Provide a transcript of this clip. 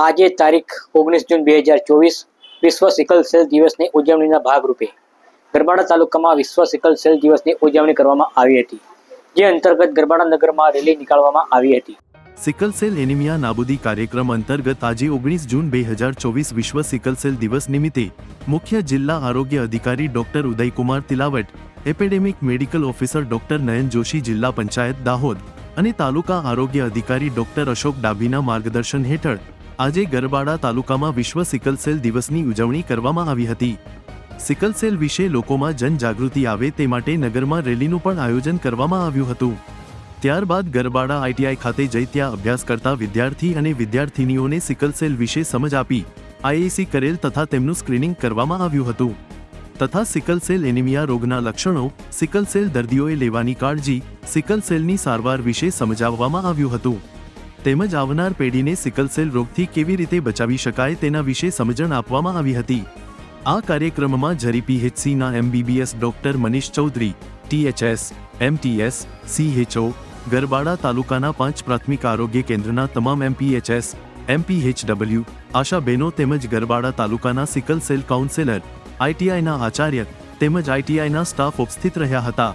આજે તારીખ ઓગણીસ જૂન બે હજાર ચોવીસ વિશ્વ સિકલ સેલ દિવસની ઉજવણીના ભાગરૂપે ગરબાડા તાલુકામાં વિશ્વ સિકલ સેલ દિવસની ઉજવણી કરવામાં આવી હતી, જે અંતર્ગત ગરબાડા નગરમાં રેલી નીકાળવામાં આવી હતી. સિકલ સેલ એનિમિયા નાબૂદી કાર્યક્રમ અંતર્ગત આજે ઓગણીસ જૂન બે હજાર ચોવીસ વિશ્વ સિકલ સેલ દિવસ નિમિત્તે મુખ્ય જિલ્લા આરોગ્ય અધિકારી doctor Udaykumar Tilavat, epidemic medical officer doctor Nayan Joshi, જિલ્લા પંચાયત દાહોદ અને તાલુકા આરોગ્ય અધિકારી ડોક્ટર અશોક ડાભીના માર્ગદર્શન હેઠળ આજે ગરબાડા તાલુકામાં વિશ્વ સિકલ સેલ દિવસની ઉજવણી કરવામાં આવી હતી. સિકલ સેલ વિશે લોકોમાં જનજાગૃતિ આવે તે માટે નગરમાં રેલીનું પણ આયોજન કરવામાં આવ્યું હતું. ત્યારબાદ ગરબાડા આઈટીઆઈ ખાતે જઈ ત્યાં અભ્યાસ કરતા વિદ્યાર્થી અને વિદ્યાર્થિનીઓને સિકલ સેલ વિશે સમજ આપી આઈએસી કરેલ તથા તેમનું સ્ક્રીનિંગ કરવામાં આવ્યું હતું. તથા સિકલ સેલ એનિમિયા રોગના લક્ષણો, સિકલ સેલ દર્દીઓએ લેવાની કાળજી, સિકલ સેલની સારવાર વિશે સમજાવવામાં આવ્યું હતું. તેમજ આવનાર પેઢીને સિકલ સેલ રોગથી કેવી રીતે બચાવી શકાય તેના વિશે સમજણ આપવામાં આવી હતી. આ કાર્યક્રમમાં જરી પીએચસીના MBBS doctor Manish Chaudhari THS MTS CHO Garbada તાલુકાના પાંચ પ્રાથમિક આરોગ્ય કેન્દ્રના તમામ એમપીએચએસ એમપીએચડબલ્યુ આશાબેનો તેમજ ગરબાડા તાલુકાના સિકલ સેલ કાઉન્સેલર આઈટીઆઈના આચાર્ય તેમજ આઈટીઆઈના સ્ટાફ ઉપસ્થિત રહ્યા હતા.